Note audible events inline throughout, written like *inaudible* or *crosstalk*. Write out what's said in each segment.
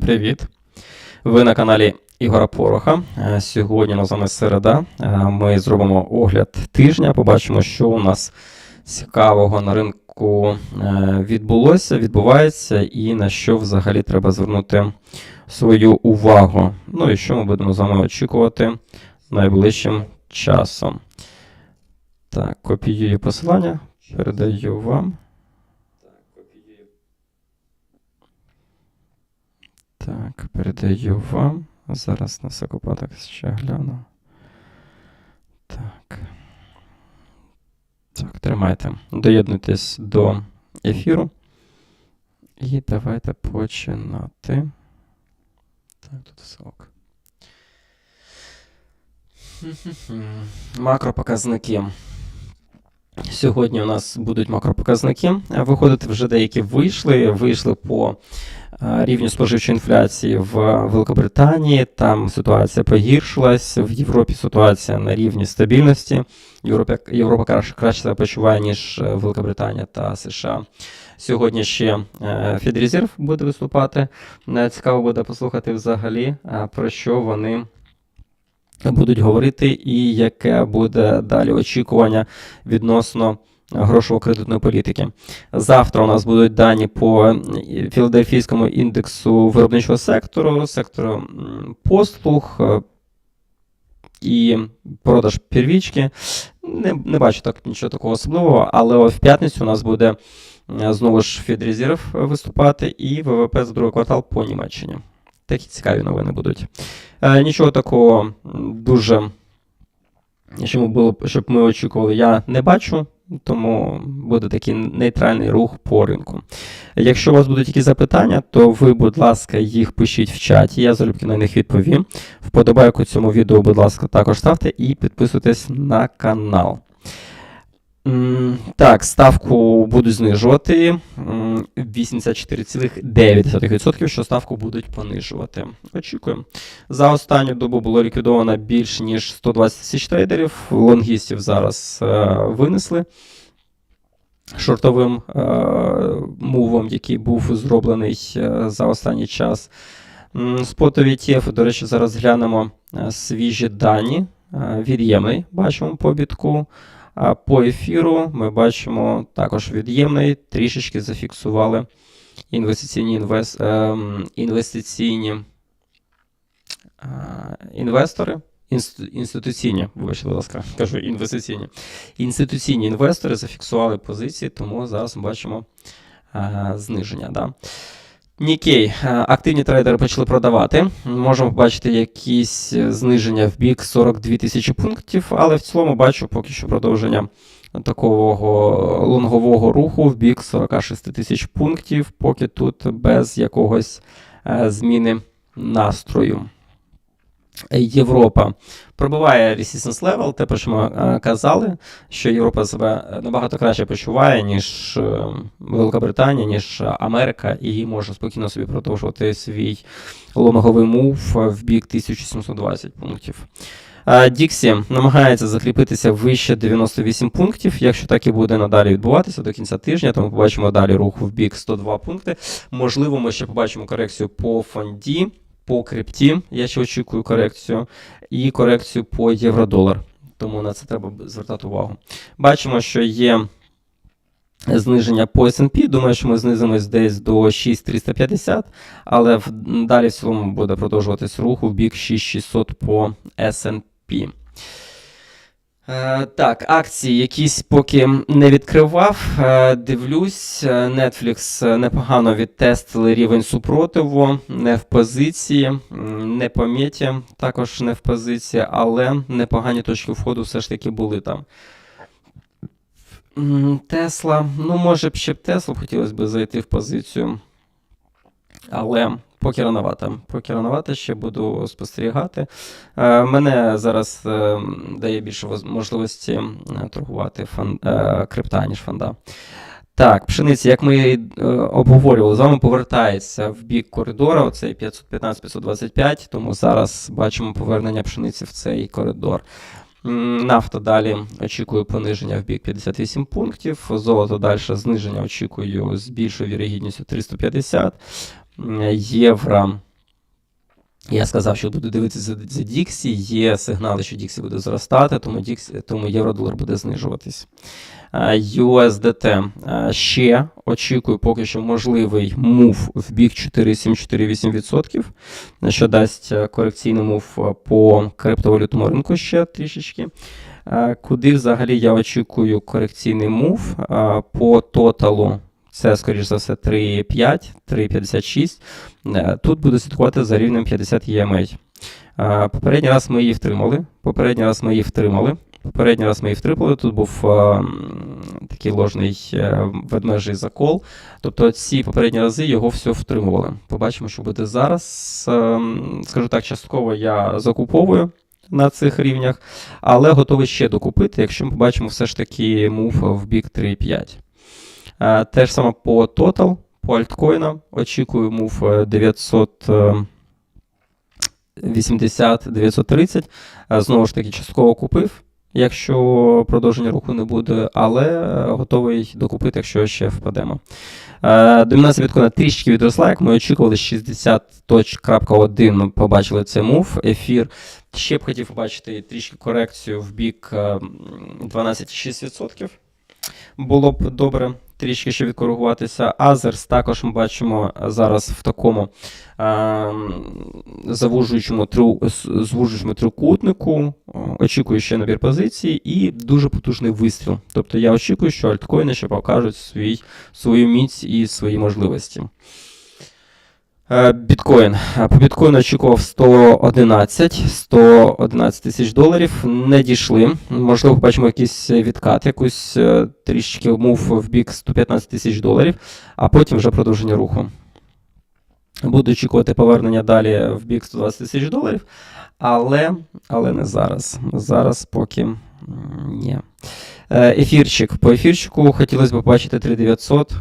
Привіт! Ви на каналі Ігора Пороха. Е, Сьогодні на вами середа. Е, Ми зробимо огляд тижня. Побачимо, що у нас цікавого на ринку е, відбулося, відбувається, і на що взагалі треба звернути свою увагу. Ну і що ми будемо з вами очікувати найближчим часом. Так, копіюю посилання, передаю вам. Так, передаю вам. Зараз на всяк випадок ще гляну. Так. Так, тримайте. Доєднуйтесь до ефіру. І давайте починати. Так, тут все ок. Макропоказники. Сьогодні у нас будуть макропоказники. Виходити вже деякі вийшли. Вийшли по е, рівню споживчої інфляції в Великобританії. Там ситуація погіршилась. В Європі ситуація на рівні стабільності. Європа, Європа краще, краще себе почуває, ніж е, Великобританія та США. Сьогодні ще е, Федрезерв буде виступати. Цікаво буде послухати взагалі, про що вони будуть говорити, і яке буде далі очікування відносно грошово-кредитної політики. Завтра у нас будуть дані по філадельфійському індексу виробничого сектору, сектору послуг е, і продаж первічки. Не, не бачу так нічого такого особливого, але в п'ятницю у нас буде е, знову ж Федрезерв виступати і ВВП за другий квартал по Німеччині. Такі цікаві новини будуть. Е, нічого такого дуже, що ми було, щоб ми очікували, я не бачу, тому буде такий нейтральний рух по ринку. Якщо у вас будуть якісь запитання, то ви, будь ласка, їх пишіть в чаті, я залюбки на них відповім. Вподобайку цьому відео, будь ласка, також ставте і підписуйтесь на канал. Так, ставку будуть знижувати 84,9%, що ставку будуть понижувати. Очікуємо. За останню добу було ліквідовано більш ніж 120 тисяч трейдерів. Лонгістів зараз е, винесли шортовим е, мувом, який був зроблений е, за останній час. Спотові ETF, до речі, зараз глянемо е, свіжі дані. Е, Від'ємний бачимо по бітку. А по ефіру ми бачимо також від'ємний, трішечки зафіксували інвестиційні, інвес, ем, інвестиційні інвестори. Інституційні, вибачте, будь ласка, кажу інвестиційні. Інституційні інвестори зафіксували позиції, тому зараз ми бачимо е, зниження. Да? Нікей, е, активні трейдери почали продавати. Можемо побачити якісь е, зниження в бік 42 тисячі пунктів, але в цілому бачу поки що продовження такого лонгового руху в бік 46 тисяч пунктів, поки тут без якогось е, зміни настрою. Європа пробиває resistance level, те, про що ми е, казали, що Європа себе е, набагато краще почуває, ніж е, Велика ніж Америка, і може спокійно собі продовжувати свій лонговий мув в бік 1720 пунктів. Е, Діксі намагається закріпитися вище 98 пунктів. Якщо так і буде надалі відбуватися до кінця тижня, то ми побачимо далі рух в бік 102 пункти. Можливо, ми ще побачимо корекцію по фонді, по крипті. Я ще очікую корекцію, і корекцію по євро-долар. Тому на це треба звертати увагу. Бачимо, що є зниження по S&P. Думаю, що ми знизимось десь до 6350, але далі в цілому буде продовжуватись рух в бік 6600 по S&P. Е, так, акції якісь поки не відкривав. Е, дивлюсь, е, Netflix непогано відтестили рівень супротиву, не в позиції, не по меті, також не в позиції, але непогані точки входу все ж таки були там. Тесла, ну, може б ще б Теслу хотілося б зайти в позицію. Але поки рановато. Поки рановато ще буду спостерігати. Е, мене зараз е, дає більше можливості е, торгувати фан, крипта, ніж фонда. Так, пшениця, як ми е, обговорювали, з вами повертається в бік коридора, оцей 515-525, тому зараз бачимо повернення пшениці в цей коридор. Нафта далі очікую пониження в бік 58 пунктів. Золото далі зниження очікую з більшою вірогідністю 350. Євро. Я сказав, що буду дивитися за, Діксі. Є сигнали, що Діксі буде зростати, тому, Діксі, тому євро-долар буде знижуватись. USDT. Ще очікую поки що можливий мув в бік 4,7-4,8%, що дасть е, корекційний мув е, по криптовалютному ринку ще трішечки. Куди взагалі я очікую корекційний мув по тоталу. Це, скоріш за все, 3,5, 3,56. Е, Тут буду слідкувати за рівнем 50 EMA. Е, Попередній раз ми її втримали. Попередній раз ми її втримали. Попередній раз ми її втримали. Тут був е, м, такий ложний е, ведмежий закол. Тобто ці попередні рази його все втримували. Побачимо, що буде зараз. Е, Скажу так, частково я закуповую на цих рівнях, але готовий ще докупити, якщо ми побачимо все ж таки мув в бік 3,5. Е, Те ж саме по Total, по альткоїнам. Очікую мув е, 980-930. Е, Знову ж таки, частково купив, якщо продовження руху не буде, але е, готовий докупити, якщо ще впадемо. Е, Домінація біткоїна трішки відросла, як ми очікували, 60.1 ми побачили цей мув. Ефір ще б хотів побачити трішки корекцію в бік е, 12,6%. Було б добре трішки ще відкоригуватися. Азерс також ми бачимо зараз в такому е, завужуючому, трю, звужуючому трикутнику. Очікую ще набір позицій і дуже потужний вистріл. Тобто я очікую, що альткоїни ще покажуть свій, свою міць і свої можливості. Е, Біткоін. Е, По біткоїну очікував 111, 111 тисяч доларів. Не дійшли. Можливо, побачимо якийсь відкат, якусь е, трішки мув в бік 115 тисяч доларів, а потім вже продовження руху. Буду очікувати повернення далі в бік 120 тисяч доларів, але, але не зараз. Зараз поки ні. Е, Ефірчик. По ефірчику хотілося б побачити 3900.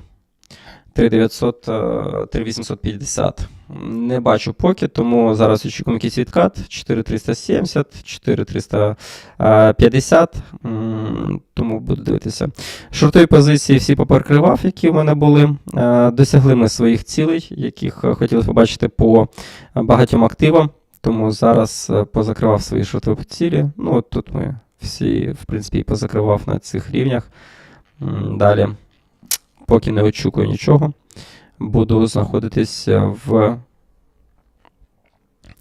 3900, е, 3850. Не бачу поки, тому зараз очікуємо якийсь відкат. 4370, 4350. Тому буду дивитися. Шортові позиції всі поперекривав, які в мене були. Е, Досягли ми своїх цілей, яких е, хотіли побачити по багатьом активам. Тому зараз е, позакривав свої шортові цілі. Ну, от тут ми всі, в принципі, позакривав на цих рівнях. Далі поки не очікую нічого. Буду знаходитись в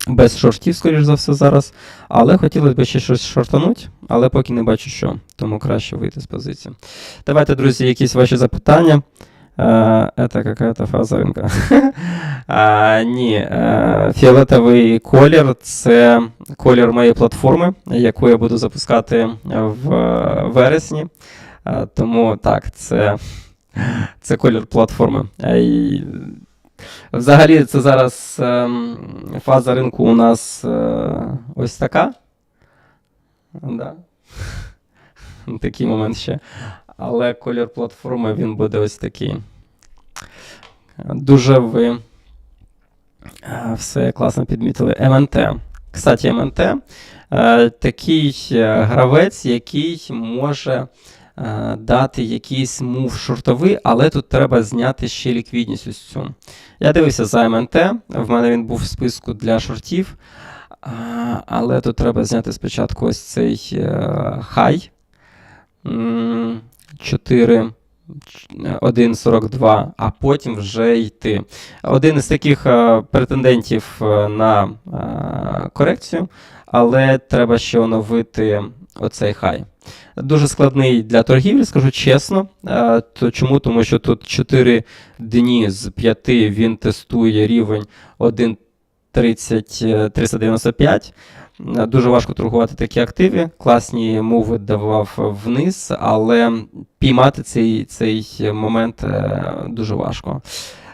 без шортів, скоріш за все, зараз. Але хотілося б ще щось шортануть, але поки не бачу що, тому краще вийти з позиції. Давайте, друзі, якісь ваші запитання. Е, Це какая-то фаза ринка. А, *laughs* Ні, е, фіолетовий колір це колір моєї платформи, яку я буду запускати в е, вересні. Е, Тому так, це це колір платформи. Взагалі, це зараз ем, фаза ринку у нас е, ось така. Да. Такий момент ще. Але колір платформи він буде ось такий. Дуже ви е, все класно підмітили. МНТ. Кстати, МНТ е, такий гравець, який може дати якийсь мув шортовий, але тут треба зняти ще ліквідність ось цю. Я дивився за МНТ, в мене він був в списку для шортів, але тут треба зняти спочатку ось цей е, хай. М, 4. 1.42, а потім вже йти. Один із таких е, претендентів е, на е, корекцію, але треба ще оновити оцей хай. Дуже складний для торгівлі, скажу чесно. Е, то чому? Тому що тут 4 дні з 5 він тестує рівень 1.30 395. Е, Дуже важко торгувати такі активи. Класні муви давав вниз, але піймати цей, цей момент е, дуже важко.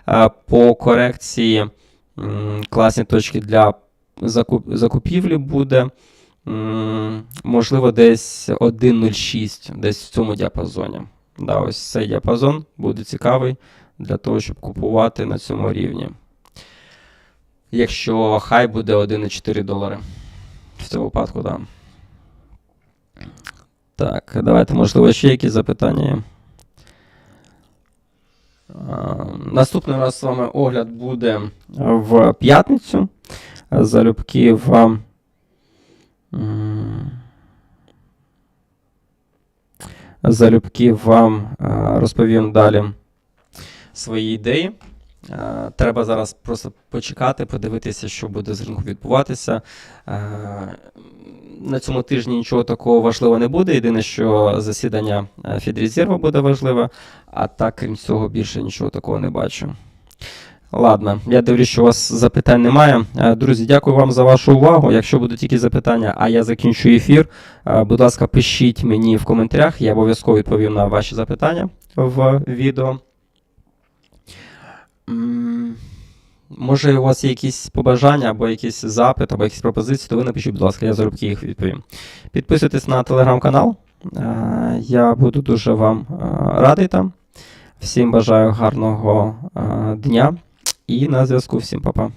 Е, По корекції класні точки для закуп, закупівлі буде. Можливо, десь 1.06, десь в цьому діапазоні. Да, ось цей діапазон буде цікавий для того, щоб купувати на цьому рівні. Якщо хай буде 1,4 долари. В цьому випадку, так. Да. Так, давайте, можливо, ще якісь запитання. є? Наступний раз з вами огляд буде в п'ятницю. Залюбки вам. Залюбки вам е, розповім далі свої ідеї. Е, Треба зараз просто почекати, подивитися, що буде з ринку відбуватися. Е, На цьому тижні нічого такого важливого не буде. Єдине, що засідання Федрезерву буде важливе, а так, крім цього, більше нічого такого не бачу. Ладно, я дивлюсь, що у вас запитань немає. Е, Друзі, дякую вам за вашу увагу. Якщо будуть якісь запитання, а я закінчу ефір, е, будь ласка, пишіть мені в коментарях, я обов'язково відповім на ваші запитання в відео. Може, у вас є якісь побажання або якісь запит, або якісь пропозиції, то ви напишіть, будь ласка, я залюбки їх відповім. Підписуйтесь на телеграм-канал. Е, Я буду дуже вам радий там. Всім бажаю гарного дня і на зв'язку. Всім па-па.